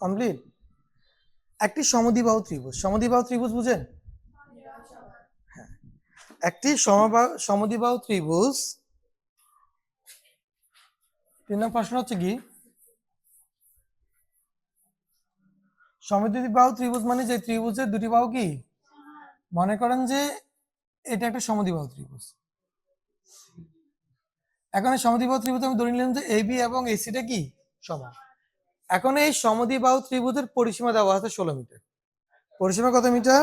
Complete একটি সমদ্বিবাহু ত্রিভুজ। সমদ্বিবাহু ত্রিভুজ বুঝেন? হ্যাঁ। একটি সমদ্বিবাহু ত্রিভুজ। তিন নম্বর প্রশ্ন হচ্ছে কি? সমদ্বিবাহু ত্রিভুজ মানে যে ত্রিভুজের দুটি বাহু কি? মনে করেন যে এটা একটা সমদ্বিবাহু ত্রিভুজ। এখন সমদ্বিবাহু ত্রিভুজ আমি ধরে নিলাম যে এবি এবং এসিটা কি? সমান। এখন এই সমদ্বিবাহু ত্রিভুজের পরিসীমা দেওয়া আছে ষোলো মিটার। পরিসীমা কত মিটার?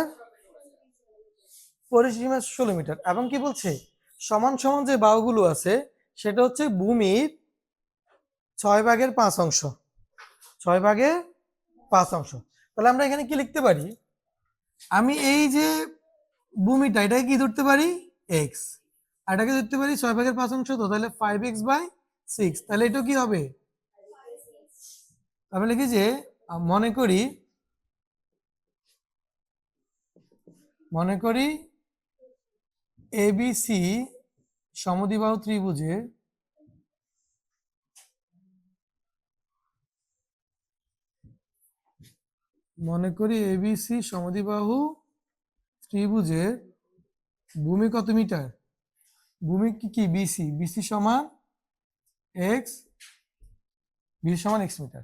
পরিসীমা ষোলো মিটার। এবং কি বলছে? সমান সমান যে বাহুগুলো আছে, সেটা হচ্ছে ভূমির ছয় ভাগের পাঁচ অংশ। ছয় ভাগের পাঁচ অংশ। তাহলে আমরা এখানে কি লিখতে পারি? আমি এই যে ভূমিটা, এটাকে কি ধরতে পারি? এক্স এটাকে ধরতে পারি ছয় ভাগের পাঁচ অংশ, তো তাহলে ফাইভ এক্স বাই সিক্স তাহলে এটা কি হবে? আমি লিখি যে মনে করি মনে করি এবিসি সমদ্বিবাহু ত্রিভুজের মনে করি এবিসি সমদ্বিবাহু ত্রিভুজের ভূমি কত মিটার? ভূমি কি কি? বিসি বিসি সমান এক্স বিসি সমান এক্স মিটার।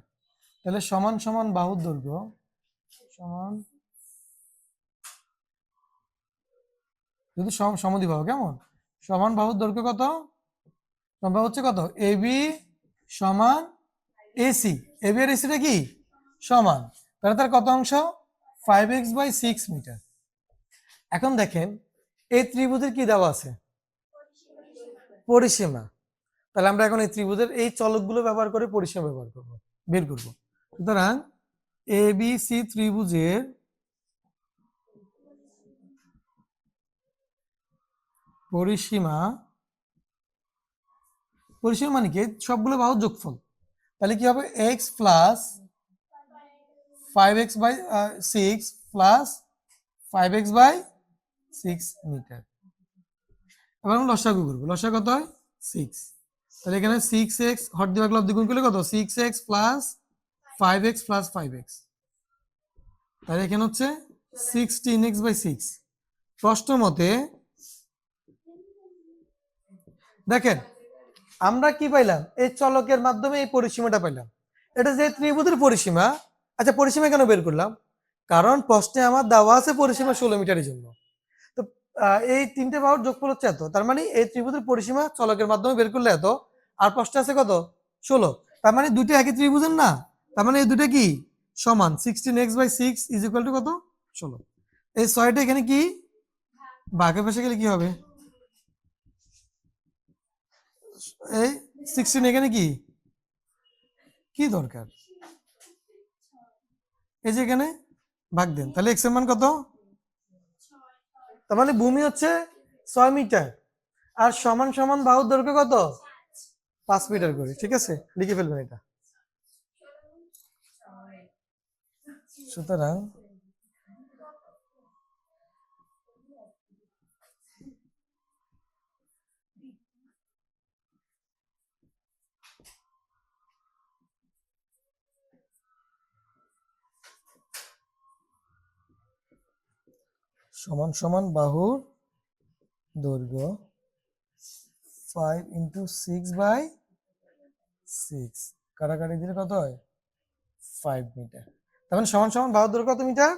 তাহলে সমান সমান বাহুর দৈর্ঘ্য, সমান, যদি সমদ্বিবাহু কেমন? সমান বাহুর দৈর্ঘ্য কত? সমান বাহু হচ্ছে কত? এবি সমান এসি এবি আর এসিটা কি? সমান। তাহলে তার কত অংশ? Five X by six meter. এখন দেখেন এই ত্রিভুজের কি দেওয়া আছে? পরিসীমা। তাহলে আমরা এখন এই ত্রিভুজের এই চলকগুলো ব্যবহার করে পরিসীমা ব্যবহার করব। বের করব। সুতরাং এ বি সি ত্রিভুজের পরিসীমা পরিসীমা মানে কি? সবগুলো বাহুর যোগফল। তাহলে কি হবে? X plus five X by six plus five X by six meter এবার আমরা লসাগু করব। লসা কত হয়? সিক্স তাহলে এখানে সিক্স এক্স হট দিবা ক্লাব দ্বিগুণ করলে কত? Six X plus five X plus five X তাহলে এখানে হচ্ছে সিক্সটিন এক্স বাই সিক্স প্রশ্ন মতে দেখেন, আমরা কি পাইলাম? এই চলকের মাধ্যমে এই পরিসীমাটা পাইলাম। এটা যে ত্রিভুজের পরিসীমা আচ্ছা পরিসীমা কেন বের করলাম? কারণ প্রশ্নে আমার দেওয়া আছে পরিসীমা ষোলো মিটারের জন্য। তো এই তিনটে বাহুর যোগফল হচ্ছে এত। তার মানে এই ত্রিভুজের পরিসীমা চলকের মাধ্যমে বের করলে এত। আর প্রশ্নে আছে কত? ষোলো। তার মানে দুটো একই ত্রিভুজের না? তার মানে এই দুটো কি? সমান। Sixteen X by six is equal to কত? ষোলো। এই ছয়টা এখানে কি? বাঘের পাশে গেলে কি হবে? এই সিক্সটিন এখানে কি? কি দরকার? এই যে এখানে ভাগ দেন। তাহলে এক্সের মান কত? তার মানে ভূমি হচ্ছে ছয় মিটার। আর সমান সমান বাহুর দৈর্ঘ্য কত? পাঁচ মিটার করে। ঠিক আছে? লিখে ফেলবেন এটা। সুতরাং সমান সমান বাহুর দৈর্ঘ্য five into six by six কাটাকাটি দিলে কত হয়? ফাইভ মিটার তার মানে সমান সমান বাহাদুর কত মিটার?